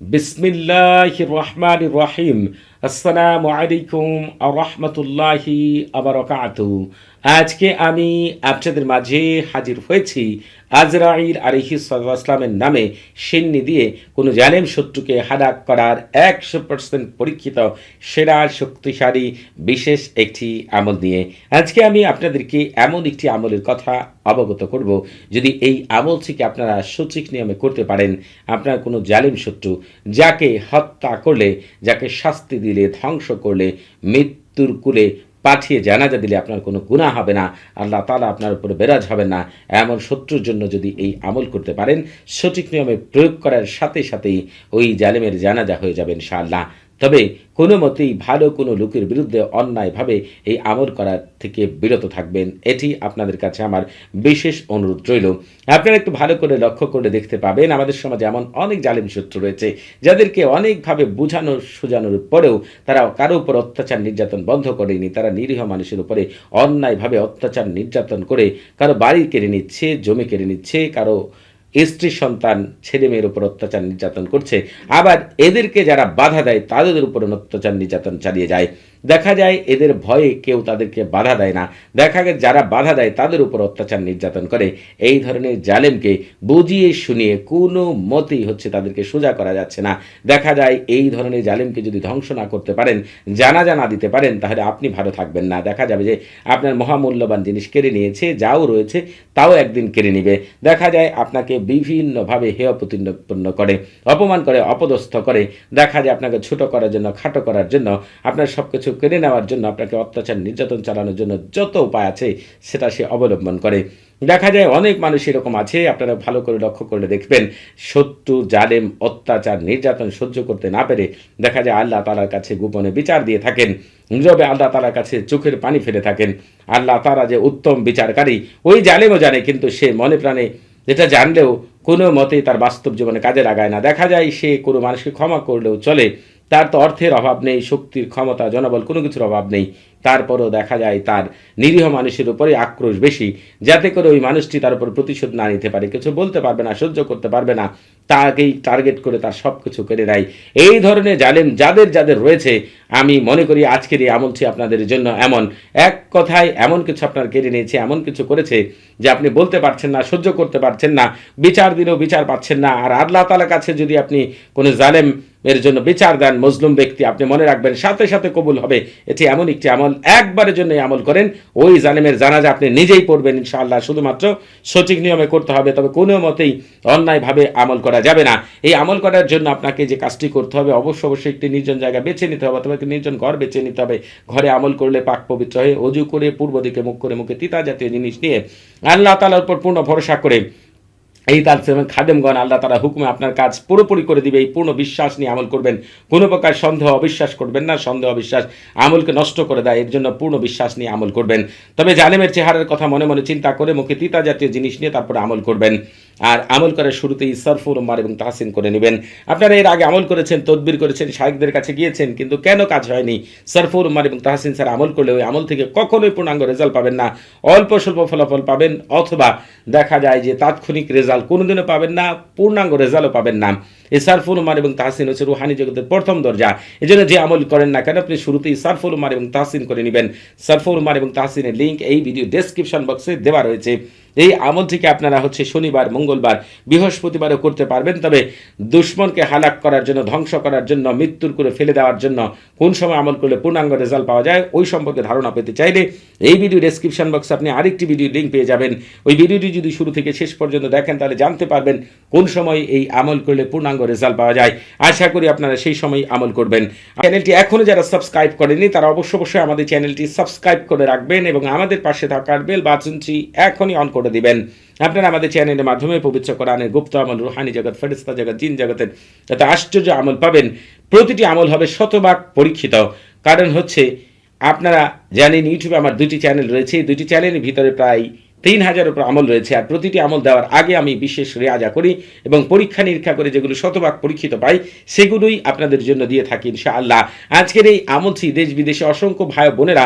বিসমিল্লাহ রহমান রহিম। আসসালামু আলাইকুম রহমতুল্লাহি আবরকাত আজকে আমি আপনাদের মাঝে হাজির হয়েছি আজরাইল আলিহি নামে সিন্নি দিয়ে কোনো জালেম শত্রুকে হালাক করার একশো পার্সেন্ট পরীক্ষিত, সেরা, শক্তিশালী, বিশেষ একটি আমল নিয়ে আজকে আমি আপনাদেরকে এমন একটি আমলের কথা অবগত করব। যদি এই আমল থেকে আপনারা সঠিক নিয়মে করতে পারেন, আপনার কোনো জালিম শত্রু যাকে হত্যা করলে, যাকে শাস্তি দিলে, ধ্বংস করলে, মৃত্যুর কুলে পাঠিয়ে জানাজা দিলে আপনার কোনো গুণা হবে না, আল্লাহ তালা আপনার উপর বেরাজ হবে না। এমন শত্রুর জন্য যদি এই আমল করতে পারেন, সঠিক নিয়মে প্রয়োগ করার সাথে সাথেই ওই জালেমের জানাজা হয়ে যাবেন ইনশাআল্লাহ। তবে কোনো মতেই ভালো কোনো লোকের বিরুদ্ধে অন্যায়ভাবে এই আমল করার থেকে বিরত থাকবেন। এটি আপনাদের কাছে আমার বিশেষ অনুরোধ রইল। আপনারা একটু ভালো করে লক্ষ্য করে দেখতে পাবেন, আমাদের সমাজে এমন অনেক জালিম শত্রু রয়েছে, যাদেরকে অনেকভাবে বোঝানো সোজানোর পরেও তারা কারও উপর অত্যাচার নির্যাতন বন্ধ করেনি। তারা নিরীহ মানুষের উপরে অন্যায়ভাবে অত্যাচার নির্যাতন করে কারও বাড়ি কেড়ে নিচ্ছে, জমি কেড়ে নিচ্ছে, কারও স্ত্রী, সন্তান, ছেলে মেয়ের উপর অত্যাচার নির্যাতন করছে। আবার এদেরকে যারা বাধা দেয়, তাদের উপর অত্যাচার নির্যাতন চালিয়ে যায়। দেখা যায় এদের ভয়ে কেউ তাদেরকে বাধা দেয় না। দেখা যায় যারা বাধা দেয় তাদের উপর অত্যাচার নির্যাতন করে। এই ধরনের জালেমকে বুঝিয়ে শুনিয়ে কোনো মতেই হচ্ছে তাদেরকে সোজা করা যাচ্ছে না। দেখা যায় এই ধরনের জালেমকে যদি ধ্বংস না করতে পারেন জানা জানা দিতে পারেন, তাহলে আপনি ভালো থাকবেন না। দেখা যাবে যে আপনার মহামূল্যবান জিনিস কেড়ে নিয়েছে, যাও রয়েছে, তাও একদিন কেড়ে নিবে। দেখা যায় আপনাকে বিভিন্নভাবে হেয় প্রতিপন্ন করে, অপমান করে, অপদস্থ করে। দেখা যায় আপনাকে ছোট করার জন্য, খাটো করার জন্য আপনার সব কিছু কেড়ে নেওয়ার জন্য আপনাকে অত্যাচার, নির্যাতন চালানোর জন্য যত উপায় আছে সেটা সে অবলম্বন করে। দেখা যায় অনেক মানুষ এরকম আছে, আপনারা ভালো করে লক্ষ্য করলে দেখবেন শত্রু জালেম, অত্যাচার, নির্যাতন সহ্য করতে না পেরে দেখা যায় আল্লাহ তালার কাছে গোপনে বিচার দিয়ে থাকেন। নীরবে আল্লাহ তালার কাছে চোখের পানি ফেলে থাকেন। আল্লাহ তারা যে উত্তম বিচারকারী, ওই জালেমও জানে, কিন্তু সে মনে প্রাণে যেটা জানলেও কোনো মতেই তার বাস্তব জীবনে কাজে লাগায় না। দেখা যায় সে কোনো মানুষকে ক্ষমা করলেও চলে। তার তো অর্থের অভাব নেই, শক্তির ক্ষমতা, জনবল কোনো কিছুর অভাব নেই। তারপরও দেখা যায় তার নিরীহ মানুষের উপরে আক্রোশ বেশি। যাতে করে ওই মানুষটি তার উপর প্রতিশোধ না নিতে পারে। কিছু বলতে পারবে না, সহ্য করতে পারবে না। তাকেই টার্গেট করে তার সব কিছু কেড়ে নেয়। এই ধরনের জালেম যাদের যাদের রয়েছে, আমি মনে করি আজকের এই আমলটি আপনাদের জন্য এমন। এক কথায় এমন কিছু আপনার কেড়ে নিয়েছে, এমন কিছু করেছে যে আপনি বলতে পারছেন না, সহ্য করতে পারছেন না, বিচার দিলেও বিচার পাচ্ছেন না। আর আল্লাহ তালার কাছে যদি আপনি কোনো জালেম এর জন্য বিচার দেন মজলুম ব্যক্তি। আপনি মনে রাখবেন, সাথে সাথে কবুল হবে। এটি এমন একটি আমল, একবারের জন্য আমল করেন। ওই জালেমের জানাজা আপনি নিজেই পড়বেন, ইনশাআল্লাহ। শুধুমাত্র সঠিক নিয়মে করতে হবে, তবে কোনো মতেই অন্যায়ভাবে আমল করা যাবে না। এই আমল করার জন্য আপনাকে যে কাজটি করতে হবে, অবশ্য অবশ্যই একটি নির্জন জায়গা বেছে নিতে হবে, অথবা একটি নির্জন ঘর বেছে নিতে হবে। ঘরে আমল করলে পাক পবিত্র হয়ে অজু করে, পূর্ব দিকে মুখ করে মুখে তিতা জাতীয় জিনিস নিয়ে আল্লাহ তালার উপর পূর্ণ ভরসা করে এই তার খাদেমগণ আল্লাহ তারা হুকুমে আপনার কাজ পুরোপুরি করে দিবে, এই পূর্ণ বিশ্বাস নিয়ে আমল করবেন। কোনো প্রকার সন্দেহ, অবিশ্বাস করবেন না, সন্দেহ, অবিশ্বাস আমলকে নষ্ট করে দেয়, এর জন্য পূর্ণ বিশ্বাস নিয়ে আমল করবেন। তবে জালেমের চেহারার কথা মনে মনে চিন্তা করে মুখে তিতা জাতীয় জিনিস নিয়ে তারপরে আমল করবেন। আর আমল করার শুরুতেই সরফুর উম্মার এবং তাহসিন করে নেবেন। আপনারা এর আগে আমল করেছেন, তদবির করেছেন শাহেকদের কাছে গিয়েছেন, কিন্তু কেন কাজ হয়নি? সরফুর উম্মার এবং তাহসিন স্যার আমল করলে ওই আমল থেকে কখনোই পূর্ণাঙ্গ রেজাল্ট পাবেন না। অল্প স্বল্প ফলাফল পাবেন, অথবা দেখা যায় যে তাৎক্ষণিক রেজাল্ট কোনোদিনও পাবেন না, পূর্ণাঙ্গ রেজাল্টও পাবেন না। এই সারফুল উমার এবং তাহসিন হচ্ছে রুহানি জগতের প্রথম দরজা। এই জন্য যে আমল করেন না কেন, আপনি শুরুতেই সারফুল উমার এবং তাহসিন করে নেবেন। সারফুল উমার এবং তাহসিনের লিঙ্ক এই ভিডিও ডেসক্রিপশন বক্সে দেওয়া রয়েছে। এই আমল থেকে আপনারা হচ্ছে শনিবার, মঙ্গলবার, বৃহস্পতিবারও করতে পারবেন। তবে দুশ্মনকে হালাক করার জন্য, ধ্বংস করার জন্য, মৃত্যুর করে ফেলে দেওয়ার জন্য কোন সময় আমল করলে পূর্ণাঙ্গ রেজাল্ট পাওয়া যায়, ওই সম্পর্কে ধারণা পেতে চাইলে এই ভিডিও ডেসক্রিপশন বক্সে আপনি আরেকটি ভিডিও লিঙ্ক পেয়ে যাবেন। ওই ভিডিওটি যদি শুরু থেকে শেষ পর্যন্ত দেখেন, তাহলে জানতে পারবেন কোন সময় এই আমল করলে পূর্ণাঙ্গ রেজাল্ট পাওয়া যায়, আশা করি আপনারা সেই সময় আমল করবেন। চ্যানেলটি এখনও যারা সাবস্ক্রাইব করেনি তারা অবশ্য অবশ্যই আমাদের চ্যানেলটি সাবস্ক্রাইব করে রাখবেন এবং আমাদের পাশে থাকার বেল বাটনটি এখনই অন করে দিবেন। আপনারা আমাদের চ্যানেলের মাধ্যমে পবিত্র কোরআনের গুপ্ত আমল, রুহানি জগৎ ফেরিস্তা জগৎ, জিন জগতের যাতে আশ্চর্য আমল পাবেন, প্রতিটি আমল হবে শতভাগ পরীক্ষিত। কারণ হচ্ছে, আপনারা জানেন, ইউটিউবে আমার দুটি চ্যানেল রয়েছে দুটি চ্যানেলের ভিতরে প্রায় তিন হাজার উপর আমল রয়েছে আর প্রতিটি আমল দেওয়ার আগে আমি বিশেষ রেয়াজা করি এবং পরীক্ষা নিরীক্ষা করে যেগুলো শতভাগ পরীক্ষিত পাই, সেগুলোই আপনাদের জন্য দিয়ে থাকি ইনশাআল্লাহ। আজকের এই আমলটি দেশ বিদেশে অসংখ্য ভাই বোনেরা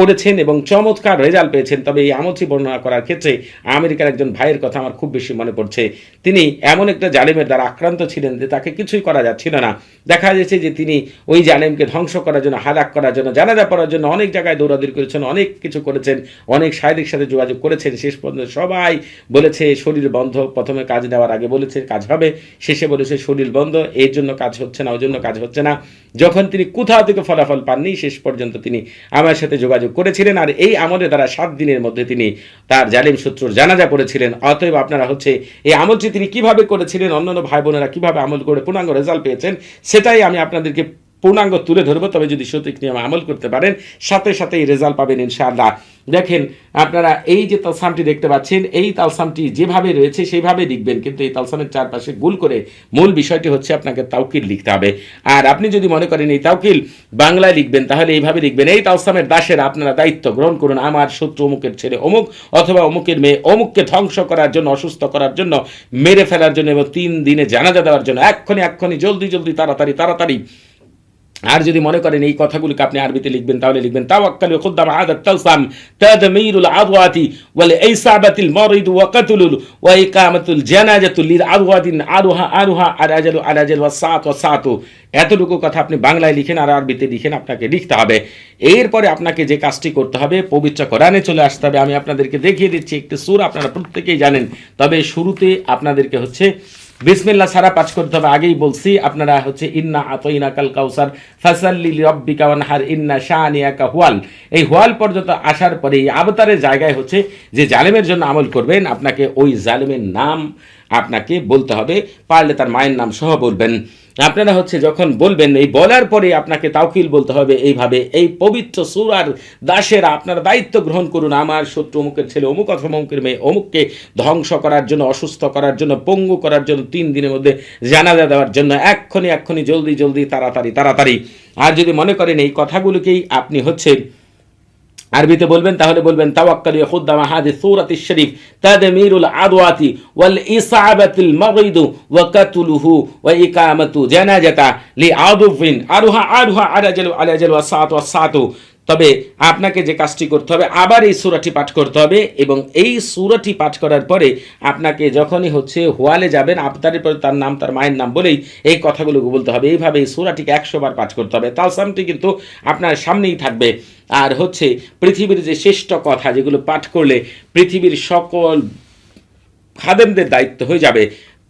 করেছেন এবং চমৎকার রেজাল্ট পেয়েছেন। তবে এই আমলটি বর্ণনা করার ক্ষেত্রে আমেরিকার একজন ভাইয়ের কথা আমার খুব বেশি মনে পড়ছে। তিনি এমন একটা জালেমের দ্বারা আক্রান্ত ছিলেন যে তাকে কিছুই করা যাচ্ছিল না। দেখা যাচ্ছে যে তিনি ওই জালেমকে ধ্বংস করার জন্য, হালাক করার জন্য, জানাজা পড়ার জন্য অনেক জায়গায় দৌড়াদৌড়ি করেছেন, অনেক কিছু করেছেন, অনেক শারীরিক সাথে যোগাযোগ করেছেন। শেষ পর্যন্ত সবাই বলেছে, শরীর বন্ধ, প্রথমে কাজ নেওয়ার আগে বলেছে, কাজ হবে। শেষে বলেছে, শরীর বন্ধ, এর জন্য কাজ হচ্ছে না ওই জন্য কাজ হচ্ছে না। যখন তিনি কোথাও থেকে ফলাফল পাননি, শেষ পর্যন্ত তিনি আমার সাথে যোগাযোগ করেছিলেন আর এই আমলে দ্বারা সাত দিনের মধ্যে তিনি তার জালিম সূত্র জানাজা করেছিলেন। অতএব আপনারা হচ্ছে এই আমলটি তিনি কীভাবে করেছিলেন, অন্যান্য ভাই বোনেরা কীভাবে আমল করে, পূর্ণাঙ্গ রেজাল্ট পেয়েছেন, সেটাই আমি আপনাদেরকে পূর্ণাঙ্গ তুলে ধরবো, তবে যদি সঠিক নিয়ম আমল করতে পারেন, সাথে সাথে এই রেজাল্ট পাবেন ইনশাআল্লাহ। দেখেন, আপনারা এই যে তালসামটি দেখতে পাচ্ছেন, এই তালসামটি যেভাবে রয়েছে সেইভাবে লিখবেন, কিন্তু এই তালসামের চারপাশে গুল করে মূল বিষয়টি হচ্ছে আপনাকে তাউকিল লিখতে হবে। আর আপনি যদি মনে করেন এই তাউকিল বাংলায় লিখবেন, তাহলে এইভাবে লিখবেন, এই তালসামের দাসের আপনারা দায়িত্ব গ্রহণ করুন, আমার শত্রু অমুকের ছেলে অমুক, অথবা অমুকের মেয়ে অমুককে ধ্বংস করার জন্য, অসুস্থ করার জন্য, মেরে ফেলার জন্য এবং তিন দিনে জানাজা দেওয়ার জন্য এক্ষণি এক্ষণি জলদি জলদি, তাড়াতাড়ি তাড়াতাড়ি আর যদি মনে করেন এই কথাগুলোকে আপনি আরবিতে লিখবেন, তাহলে লিখবেন, তাওয়াক্কালু খুদ্দাম আদাত তালসাম তাদমিরুল আদওয়াতি ওয়াল ইসাবাতিল মারিদ ওয়া কাতলুল ওয়া ইকামাতুল জানাজাতুল লিল আদওয়াতিন আরুহা আরুহা আরাজালু আরাজাল ওয়া সাত ওয়া সাতু এতটুকু কথা আপনি বাংলায় লিখেন আর আরবিতে লিখেন, আপনাকে লিখতে হবে। এরপরে আপনাকে যে কাজটি করতে হবে, পবিত্র কোরআনে চলে আসতে হবে। আমি আপনাদেরকে দেখিয়ে দিচ্ছি একটি সুর, আপনারা প্রত্যেকেই জানেন। তবে শুরুতে আপনাদেরকে হচ্ছে বিসমিল্লাহ সারা পাঠ করতে হবে। আগেই বলছি, আপনারা হচ্ছে, ইন্না আতইনা কাল কাউসার, ফাসাল্লি রব্বিকা ওয়ানহার, ইন্না শাহ শানিয়াকা হোয়াল। এই হোয়াল পর্যন্ত আসার পরে এই আবতারের জায়গায় হচ্ছে, যে জালেমের জন্য আমল করবেন, আপনাকে ওই জালেমের নাম আপনাকে বলতে হবে। পারলে তার মায়ের নাম সহ বলবেন। আপনারা হচ্ছে যখন বলবেন, এই বলার পরে আপনাকে তাওকিল বলতে হবে, এইভাবে এই পবিত্র সুরার দাসেরা আপনারা দায়িত্ব গ্রহণ করুন। আমার শত্রু অমুকের ছেলে অমুক অথবা অমুকের মেয়ে অমুককে ধ্বংস করার জন্য, অসুস্থ করার জন্য, পঙ্গু করার জন্য, তিন দিনের মধ্যে জানাজা দেওয়ার জন্য এক্ষণি এক্ষণি জলদি জলদি, তাড়াতাড়ি তাড়াতাড়ি। আর যদি মনে করেন এই কথাগুলোকেই আপনি হচ্ছে আরবিতে বলবেন তাহলে বলবেন তাওয়াক্কাল খুদ্দামা হাদি সূরাতি শরীফ তাদমিরুল আদওয়াতি ওয়াল ইসাবাতুল মাগিদু ওয়া কাতুলুহু ওয়া ইকামাতু জানাজাতা লি আদুফিন আরুহা আরুহা আরাজালু আলাজালু ওয়া সাত ওয়া সাতু তবে আপনাকে যে কাজটি করতে হবে, আবার এই সুরাটি পাঠ করতে হবে এবং এই সুরাটি পাঠ করার পরে আপনাকে যখনই হচ্ছে হোয়ালে যাবেন আপনার পরে তার নাম, তার মায়ের নাম বলেই এই কথাগুলো বলতে হবে। এইভাবে এই সুরাটিকে একশো বার পাঠ করতে হবে। তালসামটি কিন্তু আপনার সামনেই থাকবে। আর হচ্ছে পৃথিবীর যে শ্রেষ্ঠ কথা যেগুলো পাঠ করলে পৃথিবীর সকল খাদেমদের দায়িত্ব হয়ে যাবে।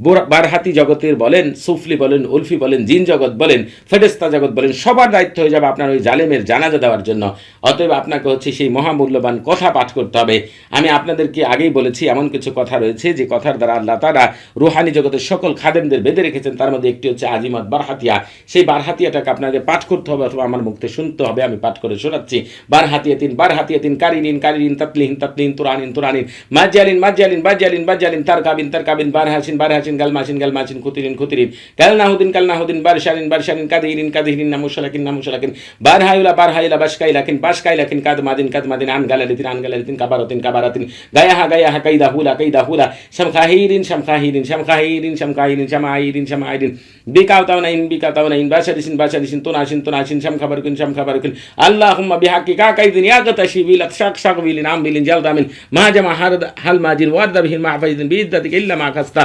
বারহাতি জগতের বলেন, সুফলি বলেন, উলফি বলেন, জিন জগৎ বলেন ফেরেস্তা জগৎ বলেন, সবার দায়িত্ব হয়ে যাবে আপনার ওই জালেমের জানাজা দেওয়ার জন্য। অতএব আপনাকে হচ্ছে সেই মহামূল্যবান কথা পাঠ করতে হবে। আমি আপনাদেরকে আগেই বলেছি, এমন কিছু কথা রয়েছে যে কথার দ্বারা আল্লাহ তারা রুহানি জগতের সকল খাদেমদের বেঁধে রেখেছেন। তার মধ্যে একটি হচ্ছে আজিমত বারহাতিয়া। সেই বারহাতিয়াটাকে আপনাদের পাঠ করতে হবে অথবা আমার মুক্তি শুনতে হবে, আমি পাঠ করে শোনাচ্ছি। বারহাতিয়া তিন বারহাতিয়া তিন, কারিনিন কারিনিন, তাতলিহিন তাতলিন তুরানিন তুরানিন মাজিয়ালিন মাজ্জালিন বাজ্জালিন বাজ্জালিন তার কাবিন তার কাবিন বারহাসিন বারহাসিন গালমাসিন গালমাসিন খুতিরিন খুতিরিন। কাল নাহুদিন কাল নাহুদিন, বারশারিন বারশারিন, কাদিরিন কাদিরিন, নামুশালাকিন নামুশালাকিন। বারহায়ুলা বারহাইলা বাসকাইলাকিন বাসকাইলাকিন কাদমাদিন কাদমাদিন আন গালালিতিন আন গালালিতিন কাবারাতিন কাবারাতিন। গায়াহা গায়াহা কাইদা হুলা কাইদা হুলা শামখাহিরিন শামখাহিরিন শামখাহিরিন শামখাহিরিন শামাহিরিন শামাহিরিন বিকাউতাউনাইন বিকাউতাউনাইন বাশারিসিন বাশারিসিন, তুনাসিন তুনাসিন, শামখাবারকিন শামখাবারকিন। আল্লাহুম্মা বিহাক্কি কাকাইদিন ইয়াগতাশি বিলাত শাক শাক বিলিন আম বিলিন জালদামিন মাহাজামা হারদ হাল মাজির ওয়ারদা বিহিন মাহফাইদিন বিইদ্দাতিক ইল্লা মা খাস্তা।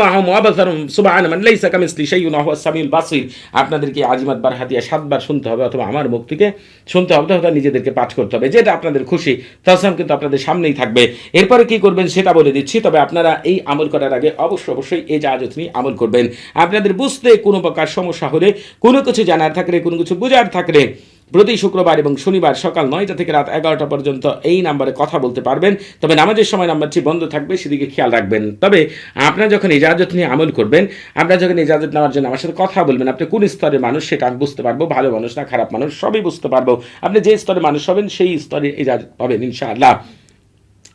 সামাহুম ওয়াবসারুম সুবহান মান লাইসা কামিসলি শাইউন হুয়াস সামিউল বাসির। আপনাদেরকে আজিমাত বার হাতিয়া সাতবার শুনতে হবে অথবা আমার মুখ থেকে শুনতে হবে, অথবা নিজেদেরকে পাঠ করতে হবে। যেটা আপনাদের খুশি তাহসাম কিন্তু আপনাদের সামনেই থাকবে। এরপরে কি করবেন সেটা বলে দিচ্ছি, তবে আপনারা এই আমল করার আগে অবশ্যই অবশ্যই এই জাহাজত নিয়ে আমল করবেন। আপনাদের বুঝতে কোনো প্রকার সমস্যা হলে, কোনো কিছু জানার থাকলে, কোনো কিছু বোঝার থাকলে প্রতি শুক্রবার এবং শনিবার সকাল নয়টা থেকে রাত এগারোটা পর্যন্ত এই নাম্বারে কথা বলতে পারবেন। তবে নামাজের সময় নাম্বারটি বন্ধ থাকবে, সেদিকে খেয়াল রাখবেন। তবে আপনারা যখন ইজাজত নিয়ে আমল করবেন, আপনারা যখন ইজাজত নেওয়ার জন্য আমার সাথে কথা বলবেন, আপনি কোন স্তরের মানুষ সেটা আমি বুঝতে পারব, ভালো মানুষ না খারাপ মানুষ সবই বুঝতে পারব। আপনি যে স্তরের মানুষ হবেন, সেই স্তরে ইজাজত পাবেন, ইনশাআল্লাহ।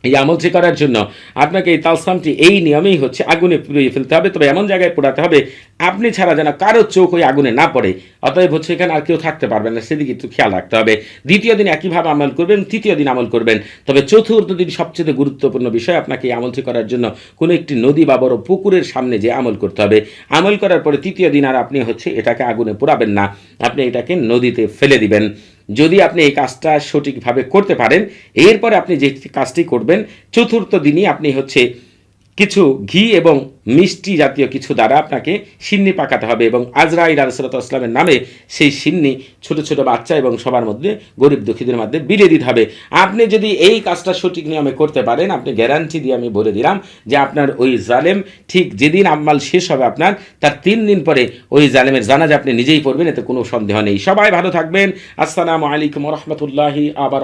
এই আমলটি করার জন্য আপনাকে এই তালসামটি এই নিয়মেই হচ্ছে আগুনে পুড়িয়ে ফেলতে হবে। তবে এমন জায়গায় পোড়াতে হবে, আপনি ছাড়া যেন কারও চোখ ওই আগুনে না পড়ে। অতএব হচ্ছে এখানে আর কেউ থাকতে পারবে না, সেদিকে একটু খেয়াল রাখতে হবে। দ্বিতীয় দিন একইভাবে আমল করবেন, তৃতীয় দিন আমল করবেন। তবে চতুর্থ দিন সবচেয়ে গুরুত্বপূর্ণ বিষয় আপনাকে এই আমলটি করার জন্য কোনো একটি নদী বা বড় পুকুরের সামনে যে আমল করতে হবে। আমল করার পরে তৃতীয় দিন আর আপনি হচ্ছে এটাকে আগুনে পোড়াবেন না, আপনি এটাকে নদীতে ফেলে দিবেন। যদি আপনি এই কাজটা সঠিকভাবে করতে পারেন, এরপরে আপনি যে কাজটি করবেন, চতুর্থ দিনই আপনি হচ্ছে কিছু ঘি এবং মিষ্টি জাতীয় কিছু দ্বারা আপনাকে সিন্নি পাকাতে হবে এবং আজরাইল আলসালামের নামে সেই সিন্নি ছোট ছোট বাচ্চা এবং সবার মধ্যে গরিব দুঃখীদের মধ্যে বিলিয়ে দিতে হবে। আপনি যদি এই কাজটা সঠিক নিয়মে করতে পারেন, আপনি গ্যারান্টি দিয়ে আমি বলে দিলাম যে আপনার ওই জালেম ঠিক যেদিন আম্মাল শেষ হবে আপনার, তার তিন দিন পরে ওই জালেমের জানাজা আপনি নিজেই পড়বেন, এতে কোনো সন্দেহ নেই। সবাই ভালো থাকবেন। আসসালামু আলাইকুম রহমতুল্লাহি আবার